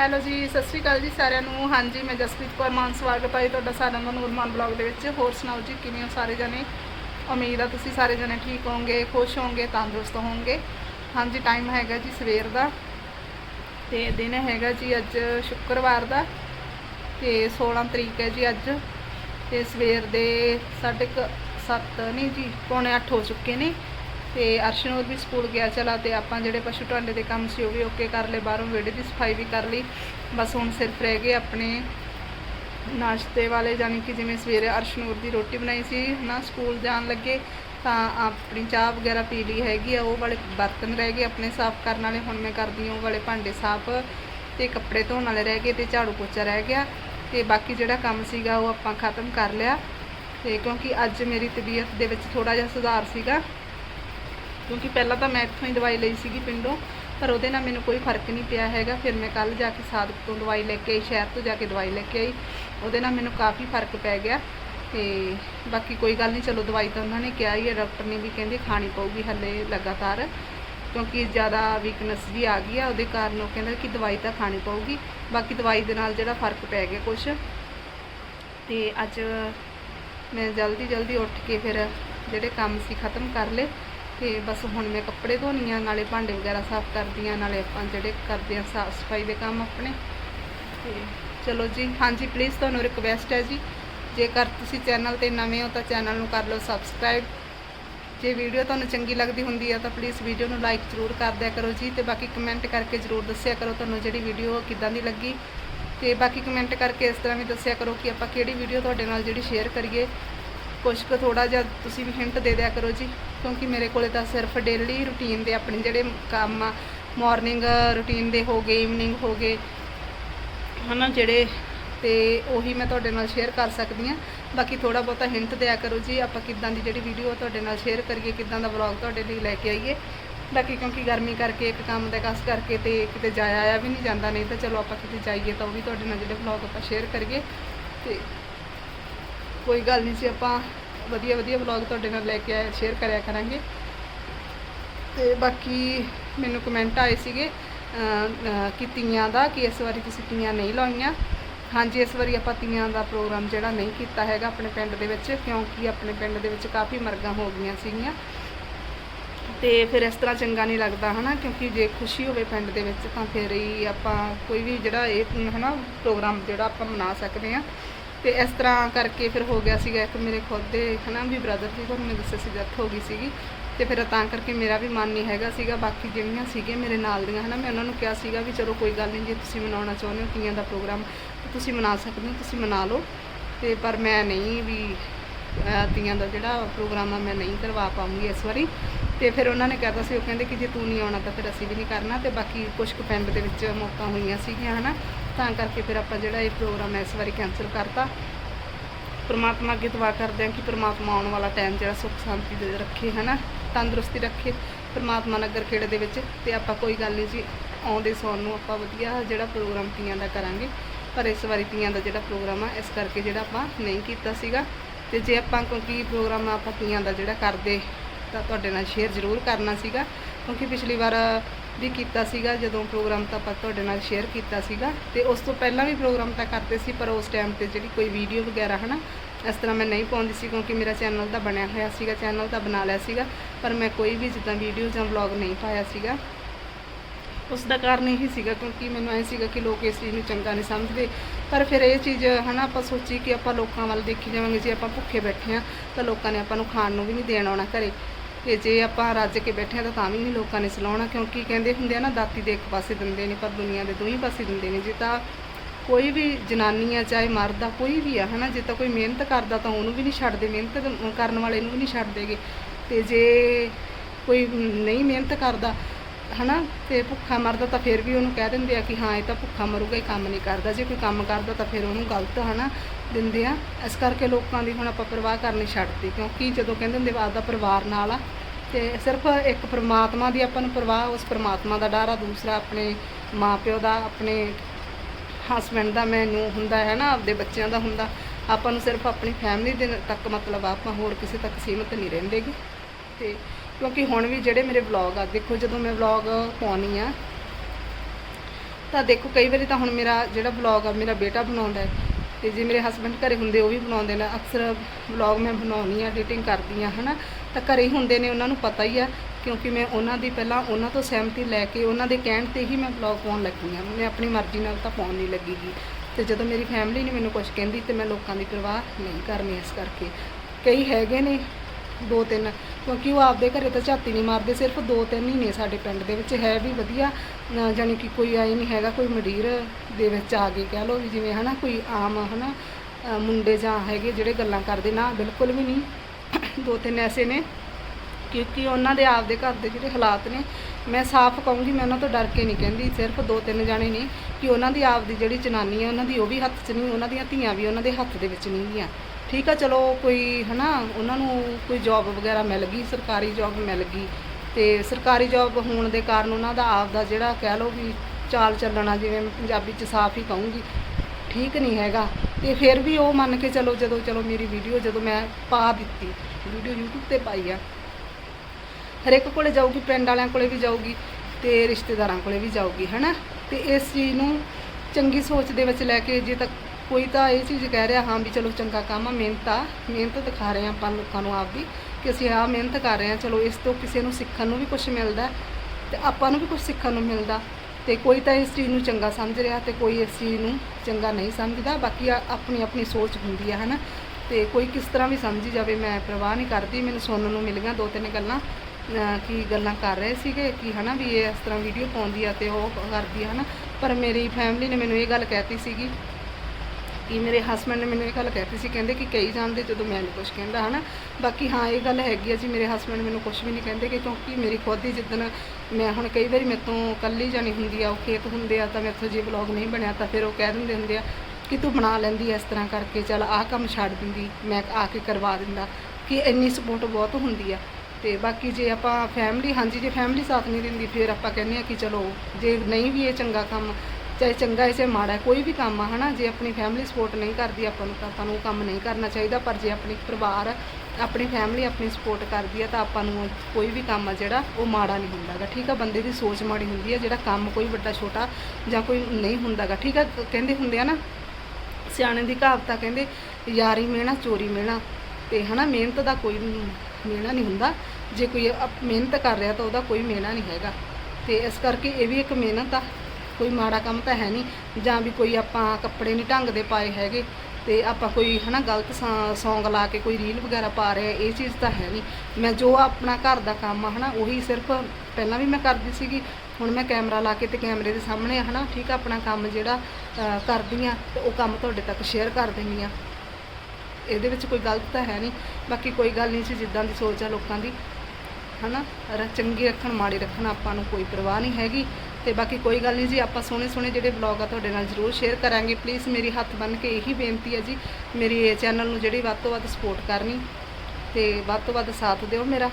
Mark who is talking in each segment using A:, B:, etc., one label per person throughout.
A: Hello ਜੀ, ਸਤਿ ਸ਼੍ਰੀ ਅਕਾਲ ਜੀ ਸਾਰਿਆਂ ਨੂੰ। ਹਾਂਜੀ, ਮੈਂ ਜਸਪ੍ਰੀਤ ਕੌਰ ਮਾਨ, ਸਵਾਗਤ ਹੈ ਜੀ ਤੁਹਾਡਾ ਸਾਰਿਆਂ ਦਾ ਨੂਰਮਾਨ ਬਲੌਗ ਦੇ ਵਿੱਚ। ਹੋਰ ਸੁਣਾਓ ਜੀ, ਕਿਵੇਂ ਹੋ ਸਾਰੇ ਜਣੇ? ਉਮੀਦ ਆ ਤੁਸੀਂ ਸਾਰੇ ਜਣੇ ਠੀਕ ਹੋਵੋਗੇ, ਖੁਸ਼ ਹੋਵੋਗੇ, ਤੰਦਰੁਸਤ ਹੋਵੋਗੇ। ਹਾਂਜੀ ਟਾਈਮ ਹੈਗਾ ਜੀ ਸਵੇਰ ਦਾ ਤੇ ਦਿਨ ਹੈਗਾ ਜੀ ਅੱਜ ਸ਼ੁੱਕਰਵਾਰ ਦਾ ਤੇ 16 ਤਰੀਕ ਹੈ ਜੀ ਅੱਜ। ਤੇ ਸਵੇਰ ਦੇ 7:30 ਨਹੀਂ ਜੀ, ਪੌਣੇ 8 ਹੋ ਚੁੱਕੇ ਨੇ। ਤੇ ਅਰਸ਼ਨੂਰ ਵੀ ਸਕੂਲ ਗਿਆ ਚਲਾ ਤੇ ਆਪਾਂ ਜਿਹੜੇ ਪਸ਼ੂ ਟਾਂਡੇ ਦੇ ਕੰਮ ਸੀ ਉਹ ਵੀ ਓਕੇ ਕਰ ਲਏ, ਬਾਹਰੋਂ ਵਿਹੜੇ ਦੀ ਸਫ਼ਾਈ ਵੀ ਕਰ ਲਈ। ਬਸ ਹੁਣ ਸਿਰਫ ਰਹਿ ਗਏ ਆਪਣੇ ਨਾਸ਼ਤੇ ਵਾਲੇ ਜਾਨੀ ਕਿ ਜਿਵੇਂ ਸਵੇਰੇ ਅਰਸ਼ਨੂਰ ਦੀ ਰੋਟੀ ਬਣਾਈ ਸੀ ਨਾ ਸਕੂਲ ਜਾਣ ਲੱਗੇ, ਤਾਂ ਆਪਣੀ ਚਾਹ ਵਗੈਰਾ ਪੀ ਲਈ ਹੈਗੀ ਆ, ਉਹ ਵਾਲੇ ਬਰਤਨ ਰਹਿ ਗਏ ਆਪਣੇ ਸਾਫ਼ ਕਰਨ ਵਾਲੇ, ਹੁਣ ਮੈਂ ਕਰਦੀ ਹਾਂ ਉਹ ਵਾਲੇ ਭਾਂਡੇ ਸਾਫ਼ ਤੇ ਕੱਪੜੇ ਧੋਣ ਵਾਲੇ ਰਹਿ ਗਏ ਤੇ ਝਾੜੂ ਪੋਚਾ ਰਹਿ ਗਿਆ ਤੇ ਬਾਕੀ ਜਿਹੜਾ ਕੰਮ ਸੀਗਾ ਉਹ ਆਪਾਂ ਖਤਮ ਕਰ ਲਿਆ ਤੇ ਕਿਉਂਕਿ ਅੱਜ ਮੇਰੀ ਤਬੀਅਤ ਦੇ ਵਿੱਚ ਥੋੜਾ ਜਿਹਾ ਸੁਧਾਰ ਸੀਗਾ। ਕਿਉਂਕਿ ਪਹਿਲਾਂ ਤਾਂ ਮੈਂ ਇੱਥੋਂ ਹੀ ਦਵਾਈ ਲਈ ਸੀਗੀ ਪਿੰਡੋਂ, ਪਰ ਉਹਦੇ ਨਾਲ ਮੈਨੂੰ ਕੋਈ ਫ਼ਰਕ ਨਹੀਂ ਪਿਆ ਹੈਗਾ। ਫਿਰ ਮੈਂ ਕੱਲ ਜਾ ਕੇ ਸਾਦਕ ਤੋਂ ਦਵਾਈ ਲੈ ਕੇ ਆਈ, ਸ਼ਹਿਰ ਤੋਂ ਜਾ ਕੇ ਦਵਾਈ ਲੈ ਕੇ ਆਈ। ਉਹਦੇ ਨਾਲ ਮੈਨੂੰ ਕਾਫੀ ਫ਼ਰਕ ਪੈ ਗਿਆ ਤੇ ਬਾਕੀ ਕੋਈ ਗੱਲ ਨਹੀਂ, ਚਲੋ ਦਵਾਈ ਤਾਂ ਉਹਨਾਂ ਨੇ ਕਿਹਾ ਹੀ ਹੈ, ਡਾਕਟਰ ਨੇ ਵੀ ਕਹਿੰਦੇ ਖਾਣੀ ਪਊਗੀ ਹੱਲੇ ਲਗਾਤਾਰ, ਕਿਉਂਕਿ ਜ਼ਿਆਦਾ ਵੀਕਨੈਸ ਵੀ ਆ ਗਈ ਆ, ਉਹਦੇ ਕਾਰਨ ਉਹ ਕਹਿੰਦਾ ਕਿ ਦਵਾਈ ਤਾਂ ਖਾਣੀ ਪਊਗੀ। ਬਾਕੀ ਦਵਾਈ ਦੇ ਨਾਲ ਜਿਹੜਾ ਫ਼ਰਕ ਪੈ ਗਿਆ ਕੁਛ। ਤੇ ਅੱਜ ਮੈਂ ਜਲਦੀ ਜਲਦੀ ਉੱਠ ਕੇ ਫਿਰ ਜਿਹੜੇ ਕੰਮ ਸੀ, ਖਤਮ ਕਰ ਲਏ। ਤੇ ਬਸ ਹੁਣ ਮੈਂ ਕੱਪੜੇ ਧੋਣੀ ਆ ਨਾਲੇ ਭਾਂਡੇ ਵਗੈਰਾ ਸਾਫ਼ ਕਰਦੀ ਆ ਨਾਲੇ ਆਪਾਂ ਜਿਹੜੇ ਕਰਦੇ ਆ ਸਾਫ਼ ਸਫ਼ਾਈ ਦੇ ਕੰਮ ਆਪਣੇ। ਤੇ ਚਲੋ ਜੀ, ਹਾਂਜੀ ਪਲੀਜ਼ ਤੁਹਾਨੂੰ ਰਿਕਵੈਸਟ ਹੈ ਜੀ। ਜੇਕਰ ਤੁਸੀਂ ਚੈਨਲ ਤੇ ਨਵੇਂ ਹੋ ਤਾਂ ਚੈਨਲ ਨੂੰ ਕਰ ਲਓ ਸਬਸਕ੍ਰਾਈਬ ਜੇ ਵੀਡੀਓ ਤੁਹਾਨੂੰ ਚੰਗੀ ਲੱਗਦੀ ਹੁੰਦੀ ਹੈ ਤਾਂ ਪਲੀਜ਼ ਵੀਡੀਓ ਨੂੰ ਲਾਈਕ ਜ਼ਰੂਰ ਕਰ ਦਿਆ ਕਰੋ ਜੀ ਤੇ ਬਾਕੀ ਕਮੈਂਟ ਕਰਕੇ ਜ਼ਰੂਰ ਦੱਸਿਆ ਕਰੋ ਤੁਹਾਨੂੰ ਜਿਹੜੀ ਵੀਡੀਓ ਕਿੱਦਾਂ ਦੀ ਲੱਗੀ। ਤੇ ਬਾਕੀ ਕਮੈਂਟ ਕਰਕੇ ਇਸ ਤਰ੍ਹਾਂ ਵੀ ਦੱਸਿਆ ਕਰੋ ਕਿ ਆਪਾਂ ਕਿਹੜੀ ਵੀਡੀਓ ਤੁਹਾਡੇ ਨਾਲ ਜਿਹੜੀ ਸ਼ੇਅਰ ਕਰੀਏ। ਕੁਛ ਕੁ ਥੋੜਾ ਜਿਹਾ ਤੁਸੀਂ ਵੀ ਹਿੰਟ ਦੇ ਦਿਆ ਕਰੋ ਜੀ। ਕਿਉਂਕਿ ਮੇਰੇ ਕੋਲੇ ਤਾਂ ਸਿਰਫ ਡੇਲੀ ਰੁਟੀਨ ਦੇ ਆਪਣੇ ਜਿਹੜੇ ਕੰਮ ਆ ਮਾਰਨਿੰਗ ਰੁਟੀਨ ਦੇ ਹੋ ਗਏ ਈਵਨਿੰਗ ਹੋ ਗਏ, ਹਨਾ ਜਿਹੜੇ, ਤੇ ਉਹੀ ਮੈਂ ਤੁਹਾਡੇ ਨਾਲ ਸ਼ੇਅਰ ਕਰ ਸਕਦੀ ਆ ਬਾਕੀ ਥੋੜਾ ਬਹੁਤਾ ਹਿੰਟ ਦਿਆ ਕਰੋ ਜੀ, ਆਪਾਂ ਕਿੱਦਾਂ ਦੀ ਜਿਹੜੀ ਵੀਡੀਓ ਤੁਹਾਡੇ ਨਾਲ ਸ਼ੇਅਰ ਕਰੀਏ, ਕਿੱਦਾਂ ਦਾ ਵਲੌਗ ਤੁਹਾਡੇ ਲਈ ਲੈ ਕੇ ਆਈਏ। ਬਾਕੀ ਕਿਉਂਕਿ ਗਰਮੀ ਕਰਕੇ, ਇੱਕ ਕੰਮ ਦਾ ਕਸ ਕਰਕੇ ਤੇ ਕਿਤੇ ਜਾਇਆ ਆਇਆ ਵੀ ਨਹੀਂ ਜਾਂਦਾ, ਨਹੀਂ ਤਾਂ ਚਲੋ ਆਪਾਂ ਕਿਤੇ ਜਾਈਏ ਤਾਂ ਉਹ ਵੀ ਤੁਹਾਡੇ ਨਾਲ ਜਿਹੜੇ ਵਲੌਗ ਆਪਾਂ ਸ਼ੇਅਰ ਕਰੀਏ। ਤੇ ਕੋਈ ਗੱਲ ਨਹੀਂ ਸੀ ਆਪਾਂ ਵਧੀਆ ਵਧੀਆ ਵਲੌਗ ਤੁਹਾਡੇ ਨਾਲ ਲੈ ਕੇ ਆਇਆ ਸ਼ੇਅਰ ਕਰਿਆ ਕਰਾਂਗੇ। ਤੇ ਬਾਕੀ ਮੈਨੂੰ ਕਮੈਂਟ ਆਏ ਸੀਗੇ ਕਿ ਤੀਆਂ ਦਾ, ਕਿ ਇਸ ਵਾਰੀ ਤੁਸੀਂ ਤੀਆਂ ਨਹੀਂ ਲਾਈਆਂ ਹਾਂਜੀ, ਇਸ ਵਾਰੀ ਆਪਾਂ ਤੀਆਂ ਦਾ ਪ੍ਰੋਗਰਾਮ ਜਿਹੜਾ ਨਹੀਂ ਕੀਤਾ ਹੈਗਾ ਆਪਣੇ ਪਿੰਡ ਦੇ ਵਿੱਚ, ਕਿਉਂਕਿ ਆਪਣੇ ਪਿੰਡ ਦੇ ਵਿੱਚ ਕਾਫੀ ਮਰਗਾਂ ਹੋ ਗਈਆਂ ਸੀਗੀਆਂ। ਤੇ ਫਿਰ ਇਸ ਤਰ੍ਹਾਂ ਚੰਗਾ ਨਹੀਂ ਲੱਗਦਾ, ਹਨਾ, ਕਿਉਂਕਿ ਜੇ ਖੁਸ਼ੀ ਹੋਵੇ ਪਿੰਡ ਦੇ ਵਿੱਚ ਤਾਂ ਫਿਰ ਹੀ ਆਪਾਂ ਕੋਈ ਵੀ ਜਿਹੜਾ ਇਹ, ਹਨਾ ਪ੍ਰੋਗਰਾਮ ਜਿਹੜਾ ਆਪਾਂ ਮਨਾ ਸਕਦੇ ਆ ਤੇ ਇਸ ਤਰ੍ਹਾਂ ਕਰਕੇ ਫਿਰ ਹੋ ਗਿਆ ਸੀਗਾ ਇੱਕ ਮੇਰੇ ਖੁਦ ਦੇ ਹਨਾ ਵੀ ਬ੍ਰਦਰ ਦੀ ਤੁਹਾਨੂੰ ਮੈਂ ਦੱਸਿਆ ਸੀ ਡੈਥ ਹੋ ਗਈ ਸੀਗੀ। ਤੇ ਫਿਰ ਤਾਂ ਕਰਕੇ ਮੇਰਾ ਵੀ ਮਨ ਨਹੀਂ ਹੈਗਾ ਸੀਗਾ, ਬਾਕੀ ਜਿਹੜੀਆਂ ਸੀਗੇ ਮੇਰੇ ਨਾਲ ਦੀਆਂ, ਹਨਾ, ਮੈਂ ਉਹਨਾਂ ਨੂੰ ਕਿਹਾ ਸੀਗਾ ਵੀ ਚਲੋ ਕੋਈ ਗੱਲ ਨਹੀਂ, ਜੇ ਤੁਸੀਂ ਮਨਾਉਣਾ ਚਾਹੁੰਦੇ ਹੋ ਤੀਆਂ ਦਾ ਪ੍ਰੋਗਰਾਮ ਤੁਸੀਂ ਮਨਾ ਸਕਦੇ ਹੋ, ਤੁਸੀਂ ਮਨਾ ਲਓ। ਤੇ ਪਰ ਮੈਂ ਨਹੀਂ ਵੀ ਤੀਆਂ ਦਾ ਜਿਹੜਾ ਪ੍ਰੋਗਰਾਮ ਆ, ਮੈਂ ਨਹੀਂ ਕਰਵਾ ਪਾਉਂਗੀ ਇਸ ਵਾਰੀ। ਤੇ ਫਿਰ ਉਹਨਾਂ ਨੇ ਕਹਿਤਾ ਸੀ, ਉਹ ਕਹਿੰਦੇ ਕਿ ਜੇ ਤੂੰ ਨਹੀਂ ਆਉਣਾ ਤਾਂ ਫਿਰ ਅਸੀਂ ਵੀ ਨਹੀਂ ਕਰਨਾ। ਤੇ ਬਾਕੀ ਕੁਝ ਕੁ ਪਿੰਡ ਦੇ ਵਿੱਚ ਮੌਤਾਂ ਹੋਈਆਂ ਸੀਗੀਆਂ, ਹਨਾ ਤਾਂ ਕਰਕੇ ਫਿਰ ਆਪਾਂ ਜਿਹੜਾ ਇਹ ਪ੍ਰੋਗਰਾਮ ਇਸ ਵਾਰੀ ਕੈਂਸਲ ਕਰਤਾ। ਪਰਮਾਤਮਾ ਅੱਗੇ ਦੁਆ ਕਰਦੇ ਹਾਂ ਕਿ ਪਰਮਾਤਮਾ ਆਉਣ ਵਾਲਾ ਟਾਈਮ ਜਿਹੜਾ ਸੁੱਖ ਸ਼ਾਂਤੀ ਦੇ ਰੱਖੇ, ਹਨਾ? ਤੰਦਰੁਸਤੀ ਰੱਖੇ ਪਰਮਾਤਮਾ ਨਗਰ ਖੇੜੇ ਦੇ ਵਿੱਚ। ਤੇ ਆਪਾਂ ਕੋਈ ਗੱਲ ਨਹੀਂ ਜੀ, ਆਉਂਦੇ ਸੌਣ ਨੂੰ ਆਪਾਂ ਵਧੀਆ ਜਿਹੜਾ ਪ੍ਰੋਗਰਾਮ ਤੀਆਂ ਦਾ ਕਰਾਂਗੇ। ਪਰ ਇਸ ਵਾਰੀ ਪੀਆਂ ਦਾ ਜਿਹੜਾ ਪ੍ਰੋਗਰਾਮ ਆ, ਇਸ ਕਰਕੇ ਜਿਹੜਾ ਆਪਾਂ ਨਹੀਂ ਕੀਤਾ ਸੀਗਾ। ਤੇ ਜੇ ਆਪਾਂ ਕਿਉਂਕਿ ਪ੍ਰੋਗਰਾਮ ਆਪਾਂ ਪੀਆਂ ਦਾ ਜਿਹੜਾ ਕਰਦੇ, ਤਾਂ ਤੁਹਾਡੇ ਨਾਲ ਸ਼ੇਅਰ ਜ਼ਰੂਰ ਕਰਨਾ ਸੀਗਾ। ਕਿਉਂਕਿ ਪਿਛਲੀ ਵਾਰ ਵੀ ਕੀਤਾ ਸੀਗਾ, ਜਦੋਂ ਪ੍ਰੋਗਰਾਮ ਤਾਂ ਆਪਾਂ ਤੁਹਾਡੇ ਨਾਲ ਸ਼ੇਅਰ ਕੀਤਾ ਸੀਗਾ, ਤੇ ਉਸ ਤੋਂ ਪਹਿਲਾਂ ਵੀ ਪ੍ਰੋਗਰਾਮ ਤਾਂ ਕਰਦੇ ਸੀ, ਪਰ ਉਸ ਟਾਈਮ ਤੇ ਜਿਹੜੀ ਕੋਈ ਵੀਡੀਓ ਵਗੈਰਾ ਹਨਾ, ਇਸ ਤਰ੍ਹਾਂ ਮੈਂ ਨਹੀਂ ਪਾਉਂਦੀ ਸੀ, ਕਿਉਂਕਿ ਮੇਰਾ ਚੈਨਲ ਤਾਂ ਬਣਿਆ ਹੋਇਆ ਸੀਗਾ ਚੈਨਲ ਤਾਂ ਬਣਾ ਲਿਆ ਸੀਗਾ, ਪਰ ਮੈਂ ਕੋਈ ਵੀ ਜਿੱਦਾਂ ਵੀਡੀਓ ਜਾਂ ਵਲੌਗ ਨਹੀਂ ਪਾਇਆ ਸੀਗਾ। ਉਸ ਦਾ ਕਾਰਨ ਇਹੀ ਸੀਗਾ, ਕਿਉਂਕਿ ਮੈਨੂੰ ਐ ਸੀਗਾ ਕਿ ਲੋਕ ਇਸ ਚੀਜ਼ ਨੂੰ ਚੰਗਾ ਨਹੀਂ ਸਮਝਦੇ। ਪਰ ਫਿਰ ਇਹ ਚੀਜ਼ ਹਨਾ, ਆਪਾਂ ਸੋਚੀ ਕਿ ਆਪਾਂ ਲੋਕਾਂ ਵੱਲ ਦੇਖੀ ਜਾਵਾਂਗੇ, ਜੇ ਆਪਾਂ ਭੁੱਖੇ ਬੈਠੇ ਆ ਤਾਂ ਲੋਕਾਂ ਨੇ ਆਪਾਂ ਨੂੰ ਖਾਣ ਨੂੰ ਵੀ ਨਹੀਂ ਦੇਣ ਆਉਣਾ ਘਰੇ। ਤੇ ਜੇ ਆਪਾਂ ਰੱਜ ਕੇ ਬੈਠੇ ਆ ਤਾਂ ਤਾਂ ਵੀ ਨਹੀਂ ਲੋਕਾਂ ਨੇ ਸਲਾਉਣਾ, ਕਿਉਂਕਿ ਕਹਿੰਦੇ ਹੁੰਦੇ ਆ ਨਾ, ਦਾਤੀ ਦੇ ਇੱਕ ਪਾਸੇ ਦਿੰਦੇ ਨੇ, ਪਰ ਦੁਨੀਆ ਦੇ ਦੋਹੀਂ ਪਾਸੇ ਦਿੰਦੇ ਨੇ। ਜੇ ਤਾਂ ਕੋਈ ਵੀ ਜਨਾਨੀ ਆ, ਚਾਹੇ ਮਰਦ ਆ, ਕੋਈ ਵੀ ਆ, ਹਨਾ, ਜੇ ਤਾਂ ਕੋਈ ਮਿਹਨਤ ਕਰਦਾ ਤਾਂ ਉਹਨੂੰ ਵੀ ਨਹੀਂ ਛੱਡਦੇ, ਮਿਹਨਤ ਕਰਨ ਵਾਲੇ ਨੂੰ ਵੀ ਨਹੀਂ ਛੱਡਦੇਗੇ ਤੇ ਜੇ ਕੋਈ ਨਹੀਂ ਮਿਹਨਤ ਕਰਦਾ ਹਨਾ, ਤੇ ਭੁੱਖਾ ਮਰਦਾ ਤਾਂ ਫਿਰ ਵੀ ਉਹਨੂੰ ਕਹਿ ਦਿੰਦੇ ਆ ਕਿ ਹਾਂ, ਇਹ ਤਾਂ ਭੁੱਖਾ ਮਰੂਗਾ, ਇਹ ਕੰਮ ਨਹੀਂ ਕਰਦਾ। ਜੇ ਕੋਈ ਕੰਮ ਕਰਦਾ ਤਾਂ ਫਿਰ ਉਹਨੂੰ ਗਲਤ ਹਨਾ ਦਿੰਦੇ ਆ। ਇਸ ਕਰਕੇ ਲੋਕਾਂ ਦੀ ਹੁਣ ਆਪਾਂ ਪਰਵਾਹ ਕਰਨੀ ਛੱਡਤੀ ਕਿਉਂਕਿ ਜਦੋਂ ਕਹਿੰਦੇ ਹੁੰਦੇ ਬਾਦ ਦਾ ਪਰਿਵਾਰ ਨਾਲ ਆ, ਤੇ ਸਿਰਫ ਇੱਕ ਪ੍ਰਮਾਤਮਾ ਦੀ ਆਪਾਂ ਨੂੰ ਪਰਵਾਹ, ਉਸ ਪ੍ਰਮਾਤਮਾ ਦਾ ਡਰ ਆ, ਦੂਸਰਾ ਆਪਣੇ ਮਾਪਿਓ ਦਾ, ਆਪਣੇ ਹਸਬੈਂਡ ਦਾ ਮੈਨੂੰ ਹੁੰਦਾ ਹੈ ਨਾ, ਆਪਦੇ ਬੱਚਿਆਂ ਦਾ ਹੁੰਦਾ। ਆਪਾਂ ਨੂੰ ਸਿਰਫ ਆਪਣੀ ਫੈਮਿਲੀ ਦੇ ਤੱਕ ਮਤਲਬ ਆਪਾਂ ਹੋਰ ਕਿਸੇ ਤੱਕ ਸੀਮਤ ਨਹੀਂ ਰਹਿੰਦੇਗੇ। ਤੇ ਕਿਉਂਕਿ ਹੁਣ ਵੀ ਜਿਹੜੇ ਮੇਰੇ ਵਲੌਗ ਆ, ਦੇਖੋ ਜਦੋਂ ਮੈਂ ਵਲੌਗ ਪਾਉਣੀ ਆ, ਤਾਂ ਦੇਖੋ ਕਈ ਵਾਰੀ ਤਾਂ ਹੁਣ ਮੇਰਾ ਜਿਹੜਾ ਬਲੌਗ ਆ, ਮੇਰਾ ਬੇਟਾ ਬਣਾਉਂਦਾ ਹੈ ਤੇ ਜੇ ਮੇਰੇ ਹਸਬੰਡ ਘਰੇ ਹੁੰਦੇ ਉਹ ਵੀ ਬਣਾਉਂਦੇ ਨੇ। ਅਕਸਰ ਬਲੌਗ ਮੈਂ ਬਣਾਉਣੀ ਆ ਐਡੀਟਿੰਗ ਕਰਦੀ ਆ, ਹਨਾ? ਤਾਂ ਘਰੇ ਹੀ ਹੁੰਦੇ ਨੇ, ਉਹਨਾਂ ਨੂੰ ਪਤਾ ਹੀ ਆ, ਕਿਉਂਕਿ ਮੈਂ ਉਹਨਾਂ ਦੀ ਪਹਿਲਾਂ ਉਹਨਾਂ ਤੋਂ ਸਹਿਮਤੀ ਲੈ ਕੇ ਉਹਨਾਂ ਦੇ ਕਹਿਣ ਤੇ ਹੀ ਮੈਂ ਬਲੌਗ ਪਾਉਣ ਲੱਗੀ ਆ। ਮੈਂ ਆਪਣੀ ਮਰਜ਼ੀ ਨਾਲ ਤਾਂ ਪਾਉਣ ਨਹੀਂ ਲੱਗੀਗੀ ਤੇ ਜਦੋਂ ਮੇਰੀ ਫੈਮਿਲੀ ਨੇ ਮੈਨੂੰ ਕੁਝ ਕਹਿੰਦੀ ਤੇ ਮੈਂ ਲੋਕਾਂ ਦੀ ਪਰਵਾਹ ਨਹੀਂ ਕਰਨੀ ਇਸ ਕਰਕੇ। ਕਈ ਹੈਗੇ ਨੇ ਦੋ ਤਿੰਨ ਕਿਉਂਕਿ ਉਹ ਆਪਦੇ ਘਰੇ ਤਾਂ ਝਾਤੀ ਨਹੀਂ ਮਾਰਦੇ ਸਿਰਫ ਦੋ ਤਿੰਨ ਹੀ ਨੇ ਸਾਡੇ ਪਿੰਡ ਦੇ ਵਿੱਚ ਹੈ ਵੀ ਵਧੀਆ। ਨਾ ਜਾਣੀ ਕਿ ਕੋਈ ਆਈ ਨਹੀਂ ਹੈਗਾ ਕੋਈ ਮਡੀਰ ਦੇ ਵਿੱਚ ਆ ਕੇ ਕਹਿ ਲਓ ਵੀ ਜਿਵੇਂ ਹਨਾ ਕੋਈ ਆਮ ਹਨਾ ਅ, ਮੁੰਡੇ ਜਾਂ ਹੈਗੇ ਜਿਹੜੇ ਗੱਲਾਂ ਕਰਦੇ ਨਾ ਬਿਲਕੁਲ ਵੀ ਨਹੀਂ। ਦੋ ਤਿੰਨ ਐਸੇ ਨੇ ਕਿਉਂਕਿ ਉਹਨਾਂ ਦੇ ਆਪਦੇ ਘਰ ਦੇ ਜਿਹੜੇ ਹਾਲਾਤ ਨੇ ਮੈਂ ਸਾਫ਼ ਕਹੂੰਗੀ ਮੈਂ ਉਹਨਾਂ ਤੋਂ ਡਰ ਕੇ ਨਹੀਂ ਕਹਿੰਦੀ ਸਿਰਫ ਦੋ ਤਿੰਨ ਜਾਣੇ ਨੇ ਕਿ ਉਹਨਾਂ ਦੀ ਆਪਦੀ ਜਿਹੜੀ ਜਨਾਨੀ ਹੈ ਉਹਨਾਂ ਦੀ ਉਹ ਵੀ ਹੱਥ 'ਚ ਨਹੀਂ ਉਹਨਾਂ ਦੀਆਂ ਧੀਆਂ ਵੀ ਉਹਨਾਂ ਦੇ ਹੱਥ ਦੇ ਵਿੱਚ ਨਹੀਂ ਗੀਆਂ ਠੀਕ ਆ, ਚਲੋ ਕੋਈ ਹਨਾ, ਉਹਨਾਂ ਨੂੰ ਕੋਈ ਜੌਬ ਵਗੈਰਾ ਮਿਲ ਗਈ, ਸਰਕਾਰੀ ਜੌਬ ਮਿਲ ਗਈ ਤੇ ਸਰਕਾਰੀ ਜੌਬ ਹੋਣ ਦੇ ਕਾਰਨ ਉਹਨਾਂ ਦਾ ਆਪਦਾ ਜਿਹੜਾ ਕਹਿ ਲਓ ਵੀ ਚਾਲ ਚੱਲਣਾ, ਜਿਵੇਂ ਪੰਜਾਬੀ 'ਚ ਸਾਫ਼ ਹੀ ਕਹੂੰਗੀ, ਠੀਕ ਨਹੀਂ ਹੈਗਾ। ਤੇ ਫਿਰ ਵੀ ਉਹ ਮੰਨ ਕੇ ਚਲੋ, ਜਦੋਂ, ਚਲੋ ਮੇਰੀ ਵੀਡੀਓ ਜਦੋਂ ਮੈਂ ਪਾ ਦਿੱਤੀ ਵੀਡੀਓ YouTube ਤੇ ਪਾਈ ਆ। ਹਰੇਕ ਕੋਲੇ ਜਾਊਗੀ, ਪਿੰਡ ਵਾਲਿਆਂ ਕੋਲੇ ਵੀ ਜਾਊਗੀ ਤੇ ਰਿਸ਼ਤੇਦਾਰਾਂ ਕੋਲੇ ਵੀ ਜਾਊਗੀ, ਹਨਾ? ਤੇ ਇਸ ਚੀਜ਼ ਨੂੰ ਚੰਗੀ ਸੋਚ ਦੇ ਵਿੱਚ ਲੈ ਕੇ ਜੇ ਤੱਕ ਕੋਈ ਤਾਂ ਇਹ ਚੀਜ਼ ਕਹਿ ਰਿਹਾ, ਹਾਂ ਵੀ ਚਲੋ ਚੰਗਾ ਕੰਮ ਆ, ਮਿਹਨਤ ਆ, ਮਿਹਨਤ ਦਿਖਾ ਰਹੇ ਆ ਆਪਾਂ ਲੋਕਾਂ ਨੂੰ ਆਪਦੀ ਕਿ ਅਸੀਂ ਆਹ ਮਿਹਨਤ ਕਰ ਰਹੇ ਆ ਚਲੋ ਇਸ ਤੋਂ ਕਿਸੇ ਨੂੰ ਸਿੱਖਣ ਨੂੰ ਵੀ ਕੁਝ ਮਿਲਦਾ ਹੈ ਤੇ ਆਪਾਂ ਨੂੰ ਵੀ ਕੁਝ ਸਿੱਖਣ ਨੂੰ ਮਿਲਦਾ ਤੇ ਕੋਈ ਤਾਂ ਇਸ ਚੀਜ਼ ਨੂੰ ਚੰਗਾ ਸਮਝ ਰਿਹਾ ਤੇ ਕੋਈ ਇਸ ਚੀਜ਼ ਨੂੰ ਚੰਗਾ ਨਹੀਂ ਸਮਝਦਾ, ਬਾਕੀ ਆਪਣੀ ਆਪਣੀ ਸੋਚ ਹੁੰਦੀ ਹੈ, ਹਨਾ? ਤੇ ਕੋਈ ਕਿਸ ਤਰ੍ਹਾਂ ਵੀ ਸਮਝੀ ਜਾਵੇ, ਮੈਂ ਪਰਵਾਹ ਨਹੀਂ ਕਰਦੀ, ਮੈਨੂੰ ਸੁਣਨ ਨੂੰ ਮਿਲੀਆਂ ਦੋ ਤਿੰਨ ਗੱਲਾਂ, ਅਹ ਕੀ ਗੱਲਾਂ ਕਰ ਰਹੇ ਸੀਗੇ, ਕਿ, ਹਨਾ, ਵੀ ਇਹ ਇਸ ਤਰ੍ਹਾਂ ਵੀਡੀਓ ਪਾਉਂਦੀ ਆ ਤੇ ਉਹ ਕਰਦੀ ਆ, ਹਨਾ? ਪਰ ਮੇਰੀ ਫੈਮਿਲੀ ਨੇ ਮੈਨੂੰ ਇਹ ਗੱਲ ਕਹਿਤੀ ਸੀਗੀ ਕਿ ਮੇਰੇ ਹਸਬੰਡ ਨੇ ਮੈਨੂੰ ਇਹ ਗੱਲ ਕਹਿਤੀ ਸੀ, ਕਹਿੰਦੇ ਕਿ ਕਈ ਜਾਣਦੇ ਜਦੋਂ ਮੈਂ ਨਹੀਂ ਕੁਝ ਕਹਿੰਦਾ ਹਨਾ, ਬਾਕੀ ਹਾਂ, ਇਹ ਗੱਲ ਹੈਗੀ ਆ ਜੀ, ਮੇਰੇ ਹਸਬੰਡ ਮੈਨੂੰ ਕੁਝ ਵੀ ਨਹੀਂ ਕਹਿੰਦੇ ਕਿ ਕਿਉਂਕਿ ਮੇਰੀ ਖੁਦ ਹੀ ਜਿੱਦਣ ਮੈਂ ਹੁਣ ਕਈ ਵਾਰੀ ਮੇਰੇ ਤੋਂ ਕੱਲੀ ਜਾਣੀ ਹੁੰਦੀ ਆ, ਉਹ ਖੇਤ ਹੁੰਦੇ ਆ, ਤਾਂ ਮੇਰੇ ਤੋਂ ਜੇ ਵਲੌਗ ਨਹੀਂ ਬਣਿਆ ਤਾਂ ਫਿਰ ਉਹ ਕਹਿ ਦਿੰਦੇ ਹੁੰਦੇ ਆ ਕਿ ਤੂੰ ਬਣਾ ਲੈਂਦੀ ਇਸ ਤਰ੍ਹਾਂ ਕਰਕੇ, ਚੱਲ ਆਹ ਕੰਮ ਛੱਡ ਦਿੰਦੀ, ਮੈਂ ਆ ਕੇ ਕਰਵਾ ਦਿੰਦਾ, ਕਿ ਇੰਨੀ ਸਪੋਰਟ ਬਹੁਤ ਹੁੰਦੀ ਆ। ਤੇ ਬਾਕੀ ਜੇ ਆਪਾਂ ਫੈਮਿਲੀ ਹਾਂਜੀ, ਜੇ ਫੈਮਿਲੀ ਸਾਥ ਨਹੀਂ ਦਿੰਦੀ, ਫਿਰ ਆਪਾਂ ਕਹਿੰਦੇ ਆ ਕਿ ਚਲੋ, ਜੇ ਨਹੀਂ ਵੀ ਇਹ ਚੰਗਾ ਕੰਮ ਚਾਹੇ ਚੰਗਾ ਹੈ, ਚਾਹੇ ਮਾੜਾ ਹੈ, ਕੋਈ ਵੀ ਕੰਮ ਆ, ਹਨਾ, ਜੇ ਆਪਣੀ ਫੈਮਿਲੀ ਸਪੋਰਟ ਨਹੀਂ ਕਰਦੀ ਆਪਾਂ ਨੂੰ, ਤਾਂ ਆਪਾਂ ਨੂੰ ਉਹ ਕੰਮ ਨਹੀਂ ਕਰਨਾ ਚਾਹੀਦਾ, ਪਰ ਜੇ ਆਪਣੀ ਪਰਿਵਾਰ, ਆਪਣੀ ਫੈਮਿਲੀ ਆਪਣੀ ਸਪੋਰਟ ਕਰਦੀ ਆ, ਤਾਂ ਆਪਾਂ ਨੂੰ ਕੋਈ ਵੀ ਕੰਮ ਆ ਜਿਹੜਾ ਉਹ ਮਾੜਾ ਨਹੀਂ ਹੁੰਦਾਗਾ, ਠੀਕ ਆ? ਬੰਦੇ ਦੀ ਸੋਚ ਮਾੜੀ ਹੁੰਦੀ ਆ, ਜਿਹੜਾ ਕੰਮ ਕੋਈ ਵੱਡਾ, ਛੋਟਾ ਜਾਂ ਕੋਈ ਨਹੀਂ ਹੁੰਦਾਗਾ, ਠੀਕ ਆ? ਕਹਿੰਦੇ ਹੁੰਦੇ ਆ ਨਾ, ਸਿਆਣੇ ਦੀ ਕਹਾਵਤ ਆ, ਕਹਿੰਦੇ ਯਾਰੀ ਮਿਹਣਾ, ਚੋਰੀ ਮਿਹਣਾ, ਤੇ ਹਨਾ, ਮਿਹਨਤ ਦਾ ਕੋਈ ਮਿਹਣਾ ਨਹੀਂ ਹੁੰਦਾ, ਜੇ ਕੋਈ ਮਿਹਨਤ ਕਰ ਰਿਹਾ ਤਾਂ ਉਹਦਾ ਕੋਈ ਮਿਹਣਾ ਨਹੀਂ ਹੈਗਾ, ਤੇ ਇਸ ਕਰਕੇ ਇਹ ਵੀ ਇੱਕ ਮਿਹਨਤ ਆ। ਕੋਈ ਮਾੜਾ ਕੰਮ ਤਾਂ ਹੈ ਨਹੀਂ, ਜਾਂ ਵੀ ਕੋਈ ਆਪਾਂ ਕੱਪੜੇ ਨਹੀਂ ਢੰਗ ਦੇ ਪਾਏ ਹੈਗੇ, ਤੇ ਆਪਾਂ ਕੋਈ ਹਨਾ ਗਲਤ ਸੌਂਗ ਲਾ ਕੇ ਕੋਈ ਰੀਲ ਵਗੈਰਾ ਪਾ ਰਹੇ ਆ, ਇਹ ਚੀਜ਼ ਤਾਂ ਹੈ ਨਹੀਂ। ਮੈਂ ਜੋ ਆਪਣਾ ਘਰ ਦਾ ਕੰਮ ਆ ਹਨਾ, ਉਹੀ ਸਿਰਫ ਪਹਿਲਾਂ ਵੀ ਮੈਂ ਕਰਦੀ ਸੀਗੀ, ਹੁਣ ਮੈਂ ਕੈਮਰਾ ਲਾ ਕੇ ਤੇ ਕੈਮਰੇ ਦੇ ਸਾਹਮਣੇ ਹਨਾ, ਠੀਕ ਆਪਣਾ ਕੰਮ ਜਿਹੜਾ ਕਰਦੀ ਆ, ਤੇ ਉਹ ਕੰਮ ਤੁਹਾਡੇ ਤੱਕ ਸ਼ੇਅਰ ਕਰ ਦਿੰਦੀ ਆ। ਇਹਦੇ ਵਿੱਚ ਕੋਈ ਗਲਤ ਤਾਂ ਹੈ ਨਹੀਂ, ਬਾਕੀ ਕੋਈ ਗੱਲ ਨਹੀਂ ਸੀ ਜਿੱਦਾਂ ਦੀ ਸੋਚ ਆ ਲੋਕਾਂ ਦੀ। ਹਨਾ ਰ ਚੰਗੀ ਰੱਖਣ, ਮਾੜੀ ਰੱਖਣ ਆਪਾਂ ਨੂੰ ਕੋਈ ਪਰਵਾਹ ਨਹੀਂ ਹੈਗੀ। ਤੇ ਬਾਕੀ ਕੋਈ ਗੱਲ ਨਹੀਂ ਜੀ, ਆਪਾਂ ਸੋਹਣੇ ਸੋਹਣੇ ਜਿਹੜੇ ਵਲੌਗ ਆ ਤੁਹਾਡੇ ਨਾਲ ਜ਼ਰੂਰ ਸ਼ੇਅਰ ਕਰਾਂਗੇ। ਪਲੀਜ਼ ਮੇਰੀ ਹੱਥ ਬੰਨ ਕੇ ਇਹੀ ਬੇਨਤੀ ਹੈ ਜੀ, ਮੇਰੀ ਇਹ ਚੈਨਲ ਨੂੰ ਜਿਹੜੀ ਵੱਧ ਤੋਂ ਵੱਧ ਸਪੋਰਟ ਕਰਨੀ, ਤੇ ਵੱਧ ਤੋਂ ਵੱਧ ਸਾਥ ਦਿਓ ਮੇਰਾ।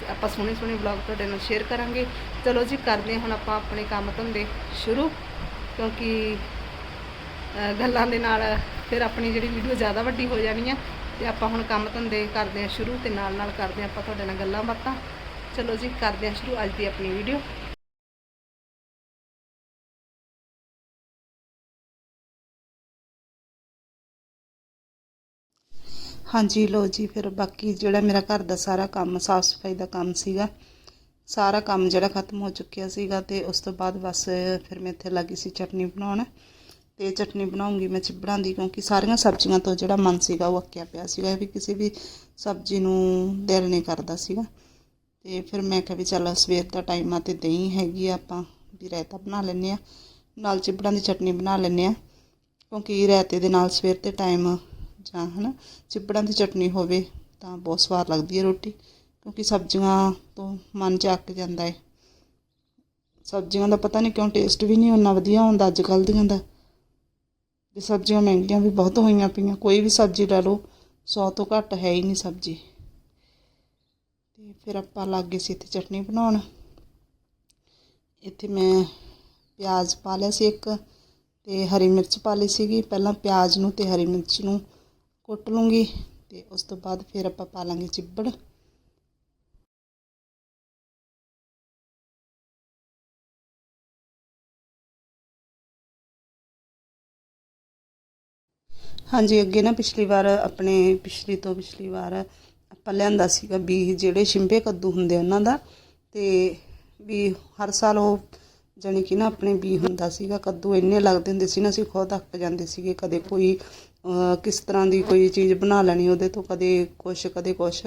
A: ਤੇ ਆਪਾਂ ਸੋਹਣੇ ਸੋਹਣੇ ਵਲੌਗ ਤੁਹਾਡੇ ਨਾਲ ਸ਼ੇਅਰ ਕਰਾਂਗੇ। ਚਲੋ ਜੀ, ਕਰਦੇ ਹਾਂ ਹੁਣ ਆਪਾਂ ਆਪਣੇ ਕੰਮ ਧੰਦੇ ਸ਼ੁਰੂ, ਕਿਉਂਕਿ ਗੱਲਾਂ ਦੇ ਨਾਲ ਫਿਰ ਆਪਣੀ ਜਿਹੜੀ ਵੀਡੀਓ ਜ਼ਿਆਦਾ ਵੱਡੀ ਹੋ ਜਾਣੀ ਆ। ਤੇ ਆਪਾਂ ਹੁਣ ਕੰਮ ਧੰਦੇ ਕਰਦੇ ਹਾਂ ਸ਼ੁਰੂ ਤੇ ਨਾਲ ਨਾਲ ਕਰਦੇ ਹਾਂ ਆਪਾਂ ਤੁਹਾਡੇ ਨਾਲ ਗੱਲਾਂ ਬਾਤਾਂ। ਚਲੋ ਜੀ, ਕਰਦੇ ਹਾਂ ਸ਼ੁਰੂ ਅੱਜ ਦੀ ਆਪਣੀ ਵੀਡੀਓ ਹਾਂਜੀ ਲੋ ਜੀ, ਫਿਰ ਬਾਕੀ ਜਿਹੜਾ ਮੇਰਾ ਘਰ ਦਾ ਸਾਰਾ ਕੰਮ, ਸਾਫ਼ ਸਫ਼ਾਈ ਦਾ ਕੰਮ ਸੀਗਾ, ਸਾਰਾ ਕੰਮ ਜਿਹੜਾ ਖਤਮ ਹੋ ਚੁੱਕਿਆ ਸੀਗਾ ਤੇ ਉਸ ਤੋਂ ਬਾਅਦ ਬਸ ਫਿਰ ਮੈਂ ਇੱਥੇ ਲੱਗੀ ਸੀ ਚਟਨੀ ਬਣਾਉਣ। ਤੇ ਚਟਨੀ ਬਣਾਉਂਗੀ ਮੈਂ ਚਿਬੜਾਂ ਦੀ, ਕਿਉਂਕਿ ਸਾਰੀਆਂ ਸਬਜ਼ੀਆਂ ਤੋਂ ਜਿਹੜਾ ਮਨ ਸੀਗਾ ਉਹ ਅੱਕਿਆ ਪਿਆ ਸੀਗਾ ਵੀ ਕਿਸੇ ਵੀ ਸਬਜ਼ੀ ਨੂੰ ਦਿਲ ਨਹੀਂ ਕਰਦਾ ਸੀਗਾ। ਤੇ ਫਿਰ ਮੈਂ ਕਿਹਾ ਵੀ ਚੱਲ ਸਵੇਰ ਦਾ ਟਾਈਮ ਆ ਤੇ ਦਹੀਂ ਹੈਗੀ ਆ ਆਪਾਂ, ਵੀ ਰਾਇਤਾ ਬਣਾ ਲੈਂਦੇ ਆ। ਨਾਲ ਚਿਬੜਾਂ ਦੀ ਚਟਨੀ ਬਣਾ ਲੈਂਦੇ ਆ, ਕਿਉਂਕਿ ਰਾਇਤੇ ਦੇ ਨਾਲ ਸਵੇਰ ਦੇ ਟਾਈਮ ਜਾਂ ਹਨਾ ਚਿਬੜਾਂ ਦੀ ਚਟਨੀ ਹੋਵੇ ਤਾਂ ਬਹੁਤ ਸਵਾਦ ਲੱਗਦੀ ਹੈ ਰੋਟੀ, ਕਿਉਂਕਿ ਸਬਜ਼ੀਆਂ ਤੋਂ ਮਨ ਚੱਕ ਜਾਂਦਾ ਹੈ ਸਬਜ਼ੀਆਂ ਦਾ ਪਤਾ ਨਹੀਂ ਕਿਉਂ ਟੇਸਟ ਵੀ ਨਹੀਂ ਉਹਨਾਂ ਵਧੀਆ ਹੁੰਦਾ ਅੱਜ ਕੱਲ੍ਹ ਦੀਆਂ ਦਾ। ਤੇ ਸਬਜ਼ੀਆਂ ਮਹਿੰਗੀਆਂ ਵੀ ਬਹੁਤ ਹੋਈਆਂ ਪਈਆਂ, ਕੋਈ ਵੀ ਸਬਜ਼ੀ ਲੈ ਲਓ 100 ਤੋਂ ਘੱਟ ਹੈ ਹੀ ਨਹੀਂ ਸਬਜ਼ੀ। ਫਿਰ ਆਪਾਂ ਲੱਗ ਗਏ ਸੀ ਇੱਥੇ ਚਟਨੀ ਬਣਾਉਣ। ਇੱਥੇ ਮੈਂ ਪਿਆਜ਼ ਪਾ ਲਿਆ ਸੀ ਇੱਕ ਤੇ ਹਰੀ ਮਿਰਚ ਪਾ ਲਈ ਸੀਗੀ। ਪਹਿਲਾਂ ਪਿਆਜ਼ ਨੂੰ ਤੇ ਹਰੀ ਮਿਰਚ ਨੂੰ ਕੁੱਟ ਲੂੰਗੀ ਤੇ ਉਸ ਤੋਂ ਬਾਅਦ ਫਿਰ ਆਪਾਂ ਪਾ ਲਾਂਗੇ ਚਿੱਬੜ।
B: ਹਾਂਜੀ, ਅੱਗੇ ਨਾ ਪਿਛਲੀ ਵਾਰ ਆਪਣੇ ਪਿਛਲੀ ਤੋਂ ਪਿਛਲੀ ਵਾਰ ਆਪਾਂ ਲਿਆਂਦਾ ਸੀਗਾ ਬੀਜ ਜਿਹੜੇ ਸ਼ਿੰਬੇ ਕੱਦੂ ਹੁੰਦੇ ਉਹਨਾਂ ਦਾ ਤੇ ਵੀ ਹਰ ਸਾਲ ਉਹ ਜਾਣੀ ਕਿ ਨਾ ਆਪਣੇ ਬੀ ਹੁੰਦਾ ਸੀਗਾ, ਕੱਦੂ ਇੰਨੇ ਲੱਗਦੇ ਹੁੰਦੇ ਸੀ ਨਾ, ਅਸੀਂ ਖੁਦ ਅੱਕ ਜਾਂਦੇ ਸੀਗੇ ਕਦੇ ਕੋਈ ਕਿਸ ਤਰ੍ਹਾਂ ਦੀ ਕੋਈ ਚੀਜ਼ ਬਣਾ ਲੈਣੀ ਉਹਦੇ ਤੋਂ, ਕਦੇ ਕੁਛ ਕਦੇ ਕੁਛ।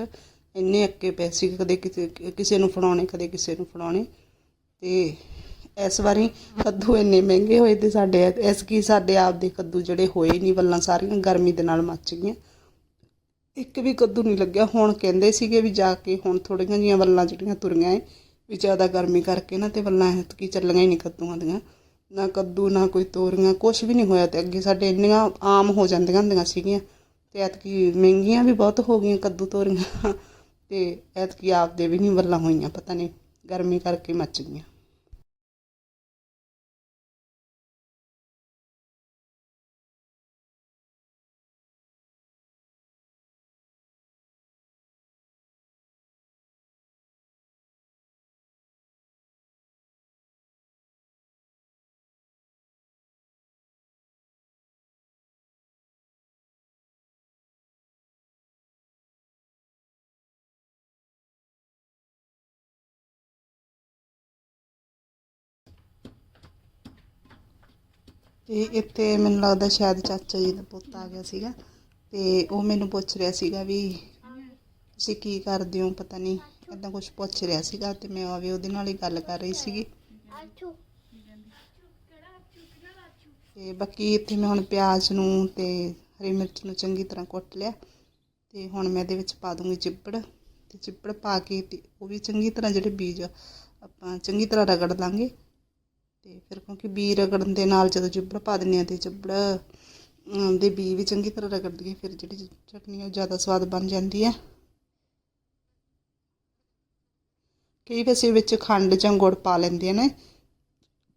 B: ਇੰਨੇ ਅੱਕੇ ਪਏ ਸੀ ਕਦੇ ਕਿਸੇ ਕਿਸੇ ਨੂੰ ਫੜਾਉਣੇ, ਕਦੇ ਕਿਸੇ ਨੂੰ ਫੜਾਉਣੇ। ਤੇ ਇਸ ਵਾਰੀ ਕੱਦੂ ਇੰਨੇ ਮਹਿੰਗੇ ਹੋਏ ਤੇ ਸਾਡੇ, ਇਸ ਕੀ ਸਾਡੇ ਆਪ ਦੇ ਕੱਦੂ ਜਿਹੜੇ ਹੋਏ ਨਹੀਂ ਵੱਲਾਂ ਸਾਰੀਆਂ ਗਰਮੀ ਦੇ ਨਾਲ ਮੱਚ ਗਈਆਂ। ਇੱਕ ਵੀ ਕੱਦੂ ਨਹੀਂ ਲੱਗਿਆ। ਹੁਣ ਕਹਿੰਦੇ ਸੀਗੇ ਵੀ ਜਾ ਕੇ ਹੁਣ ਥੋੜੀਆਂ ਜੀਆਂ ਵੱਲਾਂ ਜਿਹੜੀਆਂ ਤੁਰੀਆਂ ਏ, ਵੀ ਜ਼ਿਆਦਾ ਗਰਮੀ ਕਰਕੇ ਨਾ ਤੇ ਵੱਲਾਂ ਕੀ ਚੱਲੀਆਂ ਹੀ ਨਹੀਂ ਕੱਦੂਆਂ ਦੀਆਂ। ਨਾ ਕੱਦੂ, ਨਾ ਕੋਈ ਤੋਰੀਆਂ ਕੁਝ ਵੀ ਨਹੀਂ ਹੋਇਆ ਤੇ ਅੱਗੇ ਸਾਡੇ ਇੰਨੀਆਂ ਆਮ ਹੋ ਜਾਂਦੀਆਂ ਹੁੰਦੀਆਂ ਸੀਗੀਆਂ। ਤੇ ਐਤਕੀ ਮਹਿੰਗੀਆਂ ਵੀ ਬਹੁਤ ਹੋ ਗਈਆਂ ਕੱਦੂ ਤੋਰੀਆਂ। ਤੇ ਐਤਕੀ ਆਪਦੇ ਵੀ ਨਹੀਂ ਵੱਲਾਂ ਹੋਈਆਂ, ਪਤਾ ਨਹੀਂ, ਗਰਮੀ ਕਰਕੇ ਮੱਚ ਗਈਆਂ। ਤੇ ਇੱਥੇ ਮੈਨੂੰ ਲੱਗਦਾ ਸ਼ਾਇਦ ਚਾਚਾ ਜੀ ਦਾ ਪੁੱਤ ਆ ਗਿਆ ਸੀਗਾ ਤੇ ਉਹ ਮੈਨੂੰ ਪੁੱਛ ਰਿਹਾ ਸੀਗਾ ਵੀ ਤੁਸੀਂ ਕੀ ਕਰਦੇ ਹੋ ਪਤਾ ਨਹੀਂ ਇਦਾਂ ਕੁਝ ਪੁੱਛ ਰਿਹਾ ਸੀਗਾ ਤੇ ਮੈਂ ਆਵੇ ਉਹਦੇ ਨਾਲ ਹੀ ਗੱਲ ਕਰ ਰਹੀ ਸੀਗੀ। ਤੇ ਬਾਕੀ ਇੱਥੇ ਮੈਂ ਹੁਣ ਪਿਆਜ਼ ਨੂੰ ਤੇ ਹਰੀ ਮਿਰਚ ਨੂੰ ਚੰਗੀ ਤਰ੍ਹਾਂ ਕੁੱਟ ਲਿਆ ਤੇ ਹੁਣ ਮੈਂ ਇਹਦੇ ਵਿੱਚ ਪਾ ਦੂੰਗੀ ਚਿੱਪੜ ਤੇ ਚਿੱਪੜ ਪਾ ਕੇ ਤੇ ਉਹ ਵੀ ਚੰਗੀ ਤਰ੍ਹਾਂ ਜਿਹੜੇ ਬੀਜ ਆਪਾਂ ਚੰਗੀ ਤਰ੍ਹਾਂ ਰਗੜ ਲਾਂਗੇ। ਤੇ ਫਿਰ ਕਿਉਂਕਿ ਬੀ ਰਗੜਨ ਦੇ ਨਾਲ ਜਦੋਂ ਚਿੱਬੜ ਪਾ ਦਿੰਦੇ ਆ ਤੇ ਚਿੱਬੜ ਦੇ ਬੀ ਵੀ ਚੰਗੀ ਤਰ੍ਹਾਂ ਰਗੜਦੀ ਹੈ ਫਿਰ ਜਿਹੜੀ ਚਟਨੀ ਉਹ ਜ਼ਿਆਦਾ ਸਵਾਦ ਬਣ ਜਾਂਦੀ ਹੈ। ਕਈ ਵੈਸੇ ਵਿੱਚ ਖੰਡ ਜਾਂ ਗੁੜ ਪਾ ਲੈਂਦੇ ਨੇ,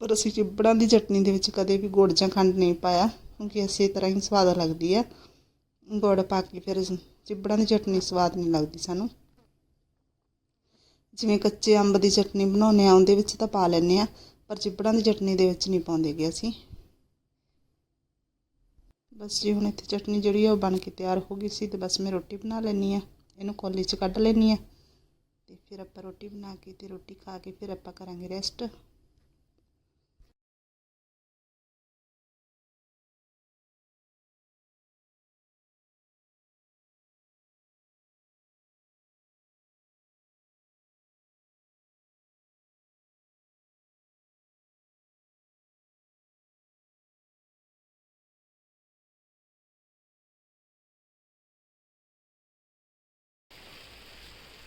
B: ਪਰ ਅਸੀਂ ਚਿੱਬੜਾਂ ਦੀ ਚਟਨੀ ਦੇ ਵਿੱਚ ਕਦੇ ਵੀ ਗੁੜ ਜਾਂ ਖੰਡ ਨਹੀਂ ਪਾਇਆ, ਕਿਉਂਕਿ ਇਸੇ ਤਰ੍ਹਾਂ ਹੀ ਸਵਾਦ ਲੱਗਦੀ ਹੈ। ਗੁੜ ਪਾ ਕੇ ਫਿਰ ਚਿੱਬੜਾਂ ਦੀ ਚਟਨੀ ਸਵਾਦ ਨਹੀਂ ਲੱਗਦੀ ਸਾਨੂੰ। ਜਿਵੇਂ ਕੱਚੇ ਅੰਬ ਦੀ ਚਟਨੀ ਬਣਾਉਂਦੇ ਆ ਉਹਦੇ ਵਿੱਚ ਤਾਂ ਪਾ ਲੈਂਦੇ ਆ ਪਰ ਚਿੱਬੜਾਂ ਦੀ ਚਟਨੀ ਦੇ ਵਿੱਚ ਨਹੀਂ ਪਾਉਂਦੇ ਗੇ ਅਸੀਂ। ਬਸ ਜੀ, ਹੁਣ ਇੱਥੇ ਚਟਨੀ ਜਿਹੜੀ ਆ ਉਹ ਬਣ ਕੇ ਤਿਆਰ ਹੋ ਗਈ ਸੀ ਤੇ ਬਸ ਮੈਂ ਰੋਟੀ ਬਣਾ ਲੈਣੀ ਆ। ਇਹਨੂੰ ਕੋਲੀ 'ਚ ਕੱਢ ਲੈਣੀ ਆ ਤੇ ਫਿਰ ਆਪਾਂ ਰੋਟੀ ਬਣਾ ਕੇ ਤੇ ਰੋਟੀ ਖਾ ਕੇ ਫਿਰ ਆਪਾਂ ਕਰਾਂਗੇ ਰੈਸਟ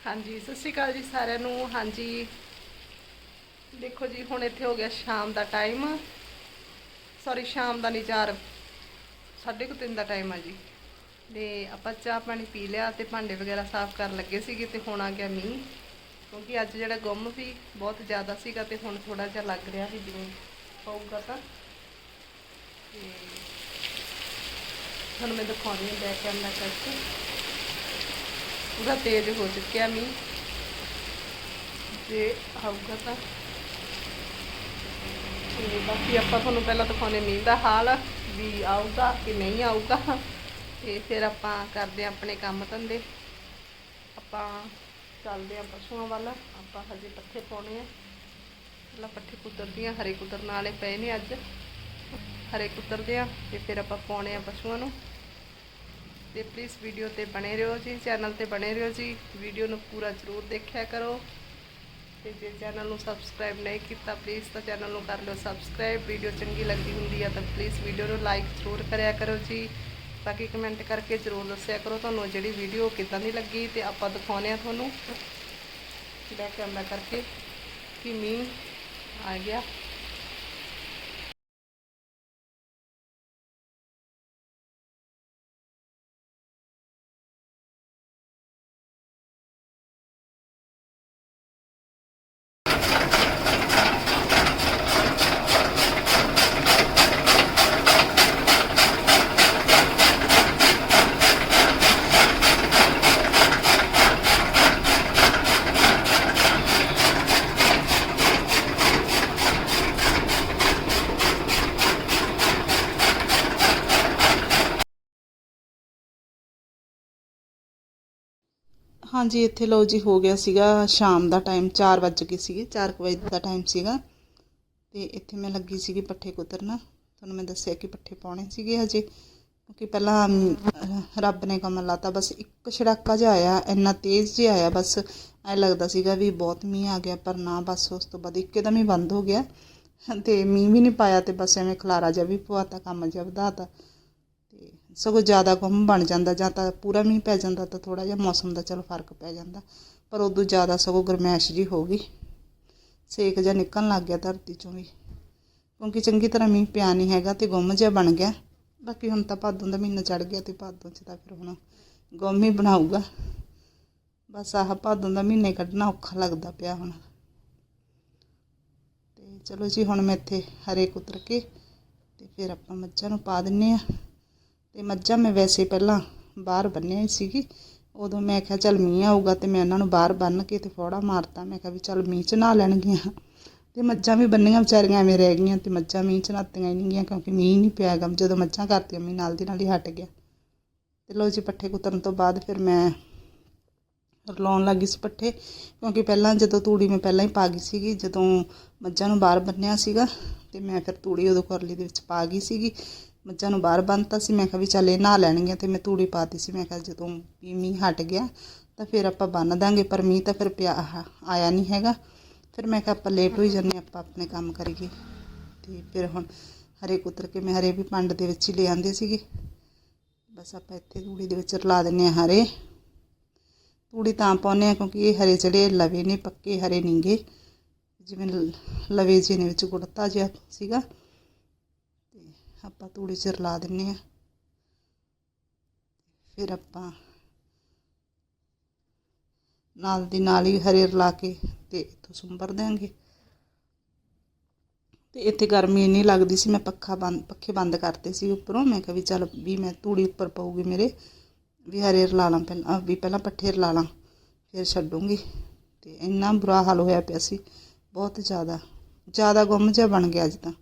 A: ਹਾਂਜੀ, ਸਤਿ ਸ਼੍ਰੀ ਅਕਾਲ ਜੀ ਸਾਰਿਆਂ ਨੂੰ। ਹਾਂਜੀ, ਦੇਖੋ ਜੀ, ਹੁਣ ਇੱਥੇ ਹੋ ਗਿਆ ਸ਼ਾਮ ਦਾ ਟਾਈਮ। ਸੌਰੀ ਸ਼ਾਮ ਦਾ ਨਹੀਂ ਚਾਰ ਸਾਢੇ ਕੁ ਤਿੰਨ ਦਾ ਟਾਈਮ ਆ ਜੀ। ਤੇ ਆਪਾਂ ਚਾਹ ਪਾਣੀ ਪੀ ਲਿਆ ਤੇ ਭਾਂਡੇ ਵਗੈਰਾ ਸਾਫ਼ ਕਰਨ ਲੱਗੇ ਸੀਗੇ ਤੇ ਹੁਣ ਆ ਗਿਆ ਮੀਂਹ। ਕਿਉਂਕਿ ਅੱਜ ਜਿਹੜਾ ਗੁੰਮ ਵੀ ਬਹੁਤ ਜ਼ਿਆਦਾ ਸੀਗਾ ਤੇ ਹੁਣ ਥੋੜਾ ਜਿਹਾ ਲੱਗ ਰਿਹਾ ਵੀ ਜਿਵੇਂ ਪਊਗਾ ਤਾਂ। ਤੁਹਾਨੂੰ ਮੈਂ ਦਿਖਾਉਂਦੀ ਹਾਂ ਬੈਕ ਕੈਮਰਾ ਕਰਕੇ। ਪੂਰਾ ਤੇਜ਼ ਹੋ ਚੁੱਕਿਆ ਮੀਂਹ। ਤੇ ਆਊਗਾ ਤਾਂ। ਤੇ ਬਾਕੀ ਆਪਾਂ ਤੁਹਾਨੂੰ ਪਹਿਲਾਂ ਦਿਖਾਉਂਦੇ ਮੀਂਹ ਦਾ ਹਾਲ, ਵੀ ਆਊਗਾ ਕਿ ਨਹੀਂ ਆਊਗਾ। ਤੇ ਫਿਰ ਆਪਾਂ ਕਰਦੇ ਹਾਂ ਆਪਣੇ ਕੰਮ ਧੰਦੇ। ਆਪਾਂ ਚੱਲਦੇ ਹਾਂ ਪਸ਼ੂਆਂ ਵੱਲ, ਆਪਾਂ ਹਜੇ ਪੱਠੇ ਪਾਉਣੇ ਆ। ਪਹਿਲਾਂ ਪੱਠੇ ਕੁਤਰਦੀਆਂ, ਹਰੇ ਕੁਤਰਨ ਵਾਲੇ ਪਏ ਨੇ ਅੱਜ। ਹਰੇ ਕੁਤਰਦੇ ਆ ਤੇ ਫਿਰ ਆਪਾਂ ਪਾਉਣੇ ਆ ਪਸ਼ੂਆਂ ਨੂੰ। ਤੇ ਪਲੀਜ਼ ਵੀਡੀਓ ਤੇ ਬਣੇ ਰਹੋ ਜੀ ਚੈਨਲ ਤੇ ਬਣੇ ਰਹੋ ਜੀ। ਵੀਡੀਓ ਨੂੰ ਪੂਰਾ ਜ਼ਰੂਰ ਦੇਖਿਆ ਕਰੋ। ਤੇ ਜੇ ਚੈਨਲ ਨੂੰ ਸਬਸਕ੍ਰਾਈਬ ਨਹੀਂ ਕੀਤਾ ਪਲੀਜ਼ ਤਾਂ ਚੈਨਲ ਨੂੰ ਕਰ ਲਿਓ ਸਬਸਕ੍ਰਾਈਬ ਵੀਡੀਓ ਚੰਗੀ ਲੱਗਦੀ ਹੁੰਦੀ ਆ ਤਾਂ ਪਲੀਜ਼ ਵੀਡੀਓ ਨੂੰ ਲਾਈਕ ਜ਼ਰੂਰ ਕਰਿਆ ਕਰੋ ਜੀ। ਬਾਕੀ ਕਮੈਂਟ ਕਰਕੇ ਜ਼ਰੂਰ ਦੱਸਿਆ ਕਰੋ ਤੁਹਾਨੂੰ ਜਿਹੜੀ ਵੀਡੀਓ ਕਿੱਦਾਂ ਦੀ ਲੱਗੀ ਤੇ ਆਪਾਂ ਦਿਖਾਉਂਦੇ ਆ ਤੁਹਾਨੂੰ। ਬੈਕ ਕੈਮਰਾ ਕਰਕੇ ਕਿ ਮੀਂਹ ਆ ਗਿਆ।
B: ਹਾਂਜੀ, ਇੱਥੇ ਲਓ ਜੀ, ਹੋ ਗਿਆ ਸੀਗਾ ਸ਼ਾਮ ਦਾ ਟਾਈਮ 4 ਵੱਜ ਗਏ ਸੀਗੇ 4 ਵਜੇ ਦਾ ਟਾਈਮ ਸੀਗਾ। ਤੇ ਇੱਥੇ ਮੈਂ ਲੱਗੀ ਸੀਗੀ ਪੱਠੇ ਕੁਤਰਨ। ਤੁਹਾਨੂੰ ਮੈਂ ਦੱਸਿਆ ਕਿ ਪੱਠੇ ਪਾਉਣੇ ਸੀਗੇ ਹਜੇ। ਕਿਉਂਕਿ ਪਹਿਲਾਂ ਰੱਬ ਨੇ ਕੰਮ ਲਾਤਾ, ਬਸ ਇੱਕ ਛੜਾਕਾ ਜਿਹਾ ਆਇਆ, ਇੰਨਾ ਤੇਜ਼ ਜਿਹਾ ਆਇਆ, ਬਸ ਐ ਲੱਗਦਾ ਸੀਗਾ ਵੀ ਬਹੁਤ ਮੀਂਹ ਆ ਗਿਆ, ਪਰ ਨਾ, ਬਸ ਉਸ ਤੋਂ ਬਾਅਦ ਇੱਕਦਮ ਹੀ ਬੰਦ ਹੋ ਗਿਆ। ਤੇ ਮੀਂਹ ਵੀ ਨਹੀਂ ਪਾਇਆ ਤੇ ਬਸ ਐਵੇਂ ਖਲਾਰਾ ਜਿਹਾ ਵੀ ਪਵਾਤਾ, ਕੰਮ ਜਿਹਾ ਵਧਾਤਾ। ਤੇ ਸਗੋਂ ਜ਼ਿਆਦਾ ਗੁੰਮ ਬਣ ਜਾਂਦਾ ਜਾਂ ਤਾਂ ਪੂਰਾ ਮੀਂਹ ਪੈ ਜਾਂਦਾ ਤਾਂ ਥੋੜਾ ਜਿਹਾ ਮੌਸਮ ਦਾ ਚਲੋ ਫ਼ਰਕ ਪੈ ਜਾਂਦਾ। ਪਰ ਉਦੋਂ ਜ਼ਿਆਦਾ ਸਗੋਂ ਗਰਮੈਸ਼ ਜੀ ਹੋ ਗਈ। ਸੇਕ ਜਿਹਾ ਨਿਕਲਣ ਲੱਗ ਗਿਆ ਧਰਤੀ ਚੋਂ ਵੀ। ਕਿਉਂਕਿ ਚੰਗੀ ਤਰ੍ਹਾਂ ਮੀਂਹ ਪਿਆ ਨਹੀਂ ਹੈਗਾ ਤੇ ਗੁੰਮ ਜਿਹਾ ਬਣ ਗਿਆ। ਬਾਕੀ ਹੁਣ ਤਾਂ ਭਾਦੋਂ ਦਾ ਮਹੀਨਾ ਚੜ ਗਿਆ ਤੇ ਭਾਦੋਂ 'ਚ ਤਾਂ ਫਿਰ ਹੁਣ ਗੁੰਮ ਹੀ ਬਣਾਊਗਾ। ਬਸ ਆਹ ਭਾਦੋਂ ਦਾ ਮਹੀਨੇ ਕੱਢਣਾ ਔਖਾ ਲੱਗਦਾ ਪਿਆ ਹੁਣ। ਤੇ ਚਲੋ ਜੀ ਹੁਣ ਮੈਂ ਇੱਥੇ ਹਰੇ ਕੁਤਰ ਕੇ ਤੇ ਫਿਰ ਆਪਾਂ ਮੱਝਾਂ ਨੂੰ ਪਾ ਦਿੰਨੇ ਆ। ਤੇ ਮੱਝਾਂ ਮੈਂ ਵੈਸੇ ਪਹਿਲਾਂ ਬਾਹਰ ਬੰਨਿਆ ਹੀ ਸੀਗੀ। ਉਦੋਂ ਮੈਂ ਕਿਹਾ, ਚੱਲ ਮੀਂਹ ਆਊਗਾ ਤੇ ਮੈਂ ਇਹਨਾਂ ਨੂੰ ਬਾਹਰ ਬੰਨ ਕੇ ਤੇ ਫੋੜਾ ਮਾਰਤਾ। ਮੈਂ ਕਿਹਾ ਵੀ ਚੱਲ ਮੀਂਹ ਚ ਨਹਾ ਲੈਣਗੀਆਂ। ਤੇ ਮੱਝਾਂ ਵੀ ਬੰਨੀਆਂ ਵਿਚਾਰੀਆਂ ਐਵੇਂ ਰਹਿ ਗਈਆਂ ਤੇ ਮੱਝਾਂ ਮੀਂਹ ਚ ਨਹਾਤੀਆਂ ਹੀ ਨਹੀਂ ਗਈਆਂ ਕਿਉਂਕਿ ਮੀਂਹ ਨਹੀਂ ਪਿਆ ਗਾ ਜਦੋਂ ਮੱਝਾਂ ਕਰਤੀਆਂ, ਮੀਂਹ ਨਾਲ ਦੀ ਨਾਲ ਹੀ ਹਟ ਗਿਆ। ਤੇ ਲਓ ਜੀ, ਪੱਠੇ ਕੁਤਰਨ ਤੋਂ ਬਾਅਦ ਫਿਰ ਮੈਂ ਲਾਉਣ ਲੱਗੀ ਸੀ ਪੱਠੇ। ਕਿਉਂਕਿ ਪਹਿਲਾਂ ਜਦੋਂ ਤੂੜੀ ਮੈਂ ਪਹਿਲਾਂ ਹੀ ਪਾ ਗਈ ਸੀਗੀ, ਜਦੋਂ ਮੱਝਾਂ ਨੂੰ ਬਾਹਰ ਬੰਨਿਆ ਸੀਗਾ ਤੇ ਮੈਂ ਫਿਰ ਤੂੜੀ ਉਦੋਂ ਕਰਲੀ ਦੇ ਵਿੱਚ ਪਾ ਗਈ ਸੀਗੀ। ਮੱਝਾਂ ਨੂੰ ਬਾਹਰ ਬੰਨਤਾ ਸੀ। ਮੈਂ ਕਿਹਾ ਵੀ ਚੱਲ ਇਹ ਨਹਾ ਲੈਣਗੀਆਂ ਤੇ ਮੈਂ ਤੂੜੀ ਪਾਤੀ ਸੀ। ਮੈਂ ਕਿਹਾ ਜਦੋਂ ਵੀ ਮੀਂਹ ਹਟ ਗਿਆ ਤਾਂ ਫਿਰ ਆਪਾਂ ਬੰਨ ਦਾਂਗੇ, ਪਰ ਮੀਂਹ ਤਾਂ ਫਿਰ ਪਿਆ ਆਇਆ ਨਹੀਂ ਹੈਗਾ। ਫਿਰ ਮੈਂ ਕਿਹਾ ਆਪਾਂ ਲੇਟ ਹੋਈ ਜਾਂਦੇ ਆਪਾਂ ਆਪਣੇ ਕੰਮ ਕਰੀਏ। ਤੇ ਫਿਰ ਹੁਣ ਹਰੇ ਕੁਤਰ ਕੇ ਮੈਂ ਹਰੇ ਵੀ ਪੰਡ ਦੇ ਵਿੱਚ ਹੀ ਲੈ ਆਂਦੇ ਸੀਗੇ। ਬਸ ਆਪਾਂ ਇੱਥੇ ਤੂੜੀ ਦੇ ਵਿੱਚ ਰਲਾ ਦਿੰਨੇ ਆ ਹਰੇ। ਤੂੜੀ ਤਾਂ ਪਾਉਂਦੇ ਆ ਕਿਉਂਕਿ ਇਹ ਹਰੇ ਜਿਹੜੇ ਲਵੇ ਨੇ, ਪੱਕੇ ਹਰੇ ਨੀਂਗੇ। ਜਿਵੇਂ ਲ- ਲਵੇ ਜੀ ਨੇ ਵਿੱਚ ਗੁੜਤਾ ਜਿਹਾ ਸੀਗਾ। ਆਪਾਂ ਤੂੜੀ ਚ ਰਲਾ ਦਿੰਨੇ ਆ। ਫਿਰ ਆਪਾਂ ਨਾਲ ਦੀ ਨਾਲ ਹੀ ਹਰੇ ਰਲਾ ਕੇ ਤੇ ਇੱਥੋਂ ਸੁੰਬਰ ਦਿਆਂਗੇ। ਤੇ ਇੱਥੇ ਗਰਮੀ ਇੰਨੀ ਲੱਗਦੀ ਸੀ, ਮੈਂ ਪੱਖਾ ਬੰਦ, ਪੱਖੇ ਬੰਦ ਕਰਤੇ ਸੀ ਉੱਪਰੋਂ। ਮੈਂ ਕਿਹਾ ਵੀ ਚੱਲ ਵੀ ਮੈਂ ਤੂੜੀ ਉੱਪਰ ਪਊਗੀ ਮੇਰੇ, ਵੀ ਹਰੇ ਰਲਾ ਲਾਂ ਪਹਿਲਾਂ ਵੀ ਪਹਿਲਾਂ ਪੱਠੇ ਰਲਾ ਲਾਂ, ਫਿਰ ਛੱਡੂੰਗੀ। ਤੇ ਇੰਨਾ ਬੁਰਾ ਹਾਲ ਹੋਇਆ ਪਿਆ ਸੀ, ਬਹੁਤ ਜ਼ਿਆਦਾ ਜ਼ਿਆਦਾ ਗੁੰਮ ਜਿਹਾ ਬਣ ਗਿਆ ਅੱਜ ਤਾਂ।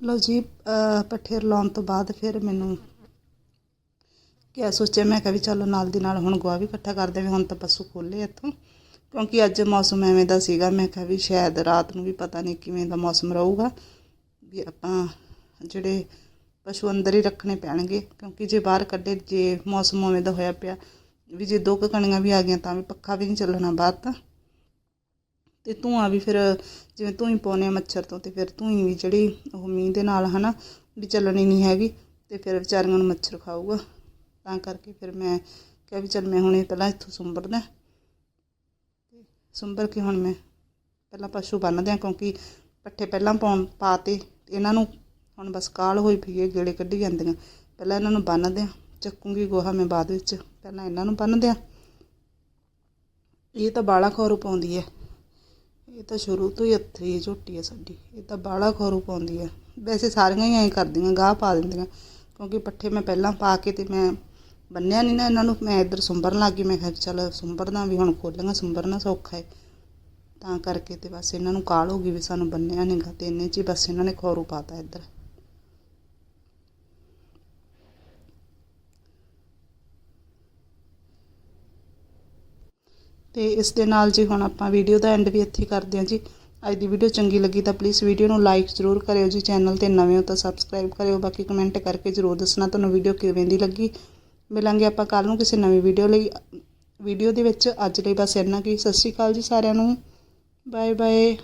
B: ਲਓ ਜੀ ਪੱਠੇ ਰਲਾਉਣ ਤੋਂ ਬਾਅਦ ਫਿਰ ਮੈਨੂੰ ਕਿਆ ਸੋਚਿਆ, ਮੈਂ ਕਿਹਾ ਵੀ ਚਲੋ ਨਾਲ ਦੀ ਨਾਲ ਹੁਣ ਗੋਹਾ ਵੀ ਇਕੱਠਾ ਕਰ ਦੇਵੇਂ, ਹੁਣ ਤਾਂ ਪਸ਼ੂ ਖੋਲੇ ਇੱਥੋਂ। ਕਿਉਂਕਿ ਅੱਜ ਮੌਸਮ ਐਵੇਂ ਦਾ ਸੀਗਾ, ਮੈਂ ਕਿਹਾ ਵੀ ਸ਼ਾਇਦ ਰਾਤ ਨੂੰ ਵੀ ਪਤਾ ਨਹੀਂ ਕਿਵੇਂ ਦਾ ਮੌਸਮ ਰਹੂਗਾ, ਵੀ ਆਪਾਂ ਜਿਹੜੇ ਪਸ਼ੂ ਅੰਦਰ ਹੀ ਰੱਖਣੇ ਪੈਣਗੇ, ਕਿਉਂਕਿ ਜੇ ਬਾਹਰ ਕੱਢੇ, ਜੇ ਮੌਸਮ ਉਵੇਂ ਦਾ ਹੋਇਆ ਪਿਆ, ਵੀ ਜੇ ਦੋ ਕਣੀਆਂ ਵੀ ਆ ਗਈਆਂ, ਤਾਂ ਵੀ ਪੱਖਾ ਵੀ ਨਹੀਂ ਚੱਲਣਾ ਬਾਹਰ ਤਾਂ। ਤੇ ਧੂਆਂ ਵੀ ਫਿਰ ਜਿਵੇਂ ਧੂਈ ਪਾਉਂਦੇ ਆ ਮੱਛਰ ਤੋਂ ਤੇ ਫਿਰ ਧੂਈ ਵੀ ਜਿਹੜੀ ਉਹ ਮੀਂਹ ਦੇ ਨਾਲ ਹਨਾ ਵੀ ਚੱਲਣੀ ਨਹੀਂ ਹੈਗੀ ਤੇ ਫਿਰ ਵਿਚਾਰੀਆਂ ਨੂੰ ਮੱਛਰ ਖਾਊਗਾ। ਤਾਂ ਕਰਕੇ ਫਿਰ ਮੈਂ ਕਿਹਾ ਵੀ ਚੱਲ ਮੈਂ ਹੁਣੇ ਪਹਿਲਾਂ ਇੱਥੋਂ ਸੁੰਬਰਦਾ ਤੇ ਸੁੰਬਰ ਕੇ ਹੁਣ ਮੈਂ ਪਹਿਲਾਂ ਪਸ਼ੂ ਬੰਨ੍ਹਦੇ ਆ ਕਿਉਂਕਿ ਪੱਠੇ ਪਹਿਲਾਂ ਪਾਉਣ ਪਾਤੇ ਇਹਨਾਂ ਨੂੰ ਹੁਣ ਬਸ ਕਾਲ ਹੋਈ ਪਈ ਹੈ, ਗੇੜੇ ਕੱਢੀ ਜਾਂਦੀਆਂ। ਪਹਿਲਾਂ ਇਹਨਾਂ ਨੂੰ ਬੰਨ੍ਹਦੇ ਆ ਚੱਕੂੰਗੀ ਗੋਹਾ ਮੈਂ ਬਾਅਦ ਵਿੱਚ, ਪਹਿਲਾਂ ਇਹਨਾਂ ਨੂੰ ਬੰਨ੍ਹਦੇ ਆ ਇਹ ਤਾਂ ਬਾਲਾ ਖੋਰੂ ਪਾਉਂਦੀ ਹੈ। ਇਹ ਤਾਂ ਸ਼ੁਰੂ ਤੋਂ ਹੀ ਹੱਥੀ ਝੋਟੀ ਹੈ ਸਾਡੀ। ਇਹ ਤਾਂ ਬਾਹਲਾ ਖੋਰੂ ਪਾਉਂਦੀ ਹੈ ਵੈਸੇ ਸਾਰੀਆਂ ਹੀ ਐਂ ਕਰਦੀਆਂ, ਗਾਹ ਪਾ ਦਿੰਦੀਆਂ। ਕਿਉਂਕਿ ਪੱਠੇ ਮੈਂ ਪਹਿਲਾਂ ਪਾ ਕੇ ਤੇ ਮੈਂ ਬੰਨਿਆ ਨਹੀਂ ਨਾ ਇਹਨਾਂ ਨੂੰ। ਮੈਂ ਇੱਧਰ ਸੁੰਬਰਨ ਲੱਗ ਗਈ। ਮੈਂ ਕਿਹਾ ਚੱਲ ਸੁੰਬਰਦਾ ਵੀ ਹੁਣ ਖੋਲਾਂਗਾ। ਸੁੰਬਰਨਾ ਸੌਖਾ ਹੈ ਤਾਂ ਕਰਕੇ ਤੇ ਬਸ ਇਹਨਾਂ ਨੂੰ ਕਾਲ ਹੋ ਗਈ ਵੀ ਸਾਨੂੰ ਬੰਨਿਆ ਨਹੀਂਗਾ ਤੇ ਇੰਨੇ 'ਚ ਹੀ ਬਸ ਇਹਨਾਂ ਨੇ ਖੋਰੂ ਪਾਤਾ ਇੱਧਰ। ਤੇ ਇਸ ਦੇ ਨਾਲ ਜੀ ਹੁਣ ਆਪਾਂ ਵੀਡੀਓ ਦਾ ਐਂਡ ਵੀ ਇੱਥੇ ਕਰਦੇ ਹਾਂ ਜੀ। ਅੱਜ ਦੀ ਵੀਡੀਓ ਚੰਗੀ ਲੱਗੀ ਤਾਂ ਪਲੀਜ਼ ਵੀਡੀਓ ਨੂੰ ਲਾਈਕ ਜ਼ਰੂਰ ਕਰਿਓ ਜੀ। ਚੈਨਲ ਤੇ ਨਵੇਂ ਹੋ ਤਾਂ ਸਬਸਕ੍ਰਾਈਬ ਕਰਿਓ। ਬਾਕੀ ਕਮੈਂਟ ਕਰਕੇ ਜ਼ਰੂਰ ਦੱਸਣਾ ਤੁਹਾਨੂੰ ਵੀਡੀਓ ਕਿਵੇਂ ਦੀ ਲੱਗੀ। ਮਿਲਾਂਗੇ ਆਪਾਂ ਕੱਲ ਨੂੰ ਕਿਸੇ ਨਵੀਂ ਵੀਡੀਓ ਲਈ। ਵੀਡੀਓ ਦੇ ਵਿੱਚ ਅੱਜ ਲਈ ਬਸ ਇੰਨਾ ਕੀ ਸਤਿ ਸ਼੍ਰੀ ਅਕਾਲ ਜੀ ਸਾਰਿਆਂ ਨੂੰ। Bye bye